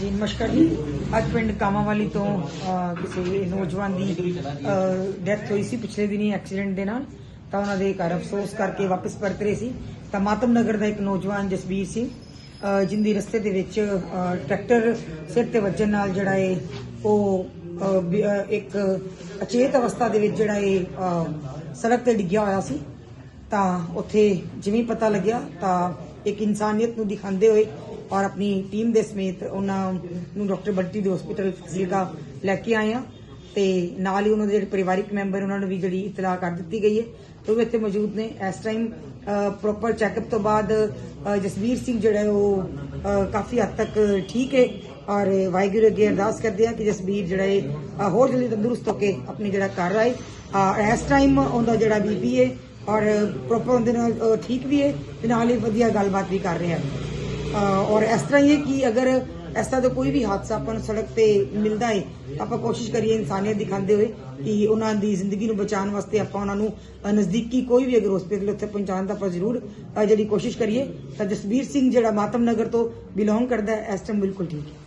ਹਾਂਜੀ ਨਮਸਕਾਰ ਜੀ। ਅੱਜ ਪਿੰਡ ਕਾਮਾਵਾਲੀ ਤੋਂ ਕਿਸੇ ਨੌਜਵਾਨ ਦੀ ਡੈਥ ਹੋਈ ਸੀ ਪਿਛਲੇ ਦਿਨੀ ਐਕਸੀਡੈਂਟ ਦੇ ਨਾਲ, ਤਾਂ ਉਹਨਾਂ ਦੇ ਘਰ ਅਫਸੋਸ ਕਰਕੇ ਵਾਪਸ ਪਰਤ ਰਹੇ ਸੀ। ਤਾਂ ਮਾਤਮ ਨਗਰ ਦਾ ਇੱਕ ਨੌਜਵਾਨ ਜਸਬੀਰ ਸਿੰਘ ਜਿੰਦੀ ਰਸਤੇ ਦੇ ਵਿੱਚ ਟਰੈਕਟਰ ਸਿਰ ਤੇ ਵੱਜਣ ਨਾਲ ਜਿਹੜਾ ਹੈ ਉਹ ਇੱਕ ਅਚੇਤ ਅਵਸਥਾ ਦੇ ਵਿੱਚ ਜਿਹੜਾ ਹੈ ਸੜਕ ਤੇ ਡਿੱਗਿਆ ਹੋਇਆ ਸੀ। ਤਾਂ ਉੱਥੇ ਜਿਵੇਂ ਪਤਾ ਲੱਗਿਆ, ਤਾਂ ਇੱਕ ਇਨਸਾਨੀਅਤ ਨੂੰ ਦਿਖਾਉਂਦੇ ਹੋਏ ਔਰ ਆਪਣੀ ਟੀਮ ਦੇ ਸਮੇਤ ਉਹਨਾਂ ਨੂੰ ਡਾਕਟਰ ਬੰਟੀ ਦੇ ਹਸਪੀਟਲ ਫਜ਼ੀਲਕਾ ਲੈ ਕੇ ਆਏ ਆ ਤੇ ਨਾਲ ਹੀ ਉਹਨਾਂ ਦੇ ਜਿਹੜੇ ਪਰਿਵਾਰਿਕ ਮੈਂਬਰ ਉਹਨਾਂ ਨੂੰ ਵੀ ਜਿਹੜੀ ਇਤਲਾਹ ਕਰ ਦਿੱਤੀ ਗਈ ਹੈ। ਤੇ ਉਹ ਇੱਥੇ ਮੌਜੂਦ ਨੇ। ਇਸ ਟਾਈਮ ਪ੍ਰੋਪਰ ਚੈੱਕਅਪ ਤੋਂ ਬਾਅਦ ਅ, ਜਸਵੀਰ ਸਿੰਘ ਜਿਹੜਾ ਉਹ ਕਾਫੀ ਹੱਦ ਤੱਕ ਠੀਕ ਹੈ ਔਰ ਵਾਹਿਗੁਰੂ ਅੱਗੇ ਅਰਦਾਸ ਕਰਦੇ ਆ ਕਿ ਜਸਵੀਰ ਜਿਹੜਾ ਹੈ ਹੋਰ ਜਲਦੀ ਤੰਦਰੁਸਤ ਹੋ ਕੇ ਆਪਣੀ ਜਿਹੜਾ ਕਰ ਆਏ। ਅ, ਇਸ ਟਾਈਮ ਉਹਦਾ ਜਿਹੜਾ ਬੀਪੀ ਹੈ ਔਰ ਪ੍ਰੋਪਰ ਉਹਦੇ ਨਾਲ ਠੀਕ ਵੀ ਹੈ ਤੇ ਨਾਲ ਹੀ ਵਧੀਆ ਗੱਲਬਾਤ ਵੀ ਕਰ ਰਿਹਾ ਹੈ। ਔਰ ਇਸ ਤਰ੍ਹਾਂ ਹੀ ਹੈ ਕਿ ਅਗਰ ਇਸ ਤਰ੍ਹਾਂ ਦਾ ਕੋਈ ਵੀ ਹਾਦਸਾ ਆਪਾਂ ਨੂੰ ਸੜਕ ਤੇ ਮਿਲਦਾ ਹੈ, ਆਪਾਂ ਕੋਸ਼ਿਸ਼ ਕਰੀਏ ਇਨਸਾਨੀਅਤ ਦਿਖਾਉਂਦੇ ਹੋਏ ਕਿ ਉਹਨਾਂ ਦੀ ਜ਼ਿੰਦਗੀ ਨੂੰ ਬਚਾਉਣ ਵਾਸਤੇ ਆਪਾਂ ਉਹਨਾਂ ਨੂੰ ਨਜ਼ਦੀਕੀ ਕੋਈ ਵੀ ਅਗਰ ਹਸਪੀਟਲ ਉੱਥੇ ਪਹੁੰਚਾਉਣ ਦਾ ਆਪਾਂ ਜ਼ਰੂਰ ਜਿਹੜੀ ਕੋਸ਼ਿਸ਼ ਕਰੀਏ, ਤਾਂ ਜਸਬੀਰ ਸਿੰਘ ਜਿਹੜਾ ਮਾਤਮ ਨਗਰ ਤੋਂ ਬਿਲੋਂਗ ਕਰਦਾ ਹੈ, ਇਸ ਟਾਈਮ ਬਿਲਕੁਲ ਠੀਕ ਹੈ।